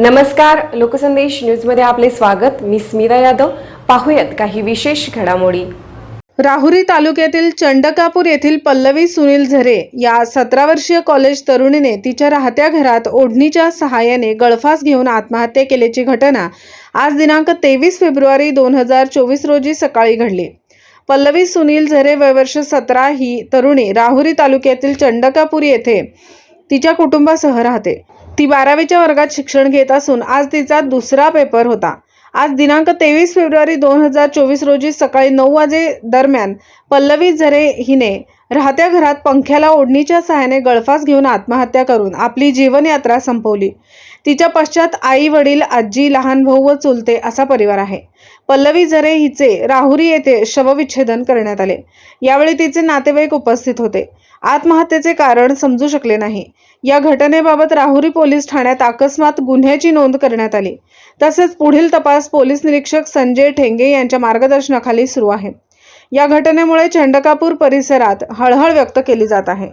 नमस्कार लोकसंदेश न्यूजमध्ये आपले स्वागत. मी स्मिता यादव. पाहूयात काही विशेष घडामोडी. राहुरी तालुक्यातील चंडकापूर येथील पल्लवी सुनील झरे या सतरा वर्षीय कॉलेज तरुणीने तिच्या राहत्या घरात ओढणीच्या सहाय्याने गळफास घेऊन आत्महत्या केल्याची घटना आज दिनांक तेवीस फेब्रुवारी दोन हजार चोवीस रोजी सकाळी घडली. पल्लवी सुनील झरे वयवर्ष सतरा ही तरुणी राहुरी तालुक्यातील चंडकापूर येथे तिच्या कुटुंबासह राहते. ती बारावीच्या वर्गात शिक्षण घेत असून आज तिचा दुसरा पेपर होता. आज दिनांक तेवीस फेब्रुवारी दोन हजार चोवीस रोजी सकाळी नऊ वाजे दरम्यान पल्लवी झरे हिने राहत्या घरात पंख्याला ओढणीच्या सहाय्याने गळफास घेऊन आत्महत्या करून आपली जीवनयात्रा संपवली. तिच्या पश्चात आई वडील आजी लहान भाऊ व चुलते असा परिवार आहे. पल्लवी झरे हिचे राहुरी येथे शवविच्छेदन करण्यात आले. यावेळी तिचे नातेवाईक उपस्थित होते. आत्महत्येचे कारण समजू शकले नाही. या घटनेबाबत राहुरी पोलीस ठाण्यात अकस्मात गुन्ह्याची नोंद करण्यात आली. तसेच पुढील तपास पोलीस निरीक्षक संजय ठेंगे यांच्या मार्गदर्शनाखाली सुरू आहे. या घटनेमुळे चंडकापूर परिसरात हळहळ व्यक्त केली जात आहे.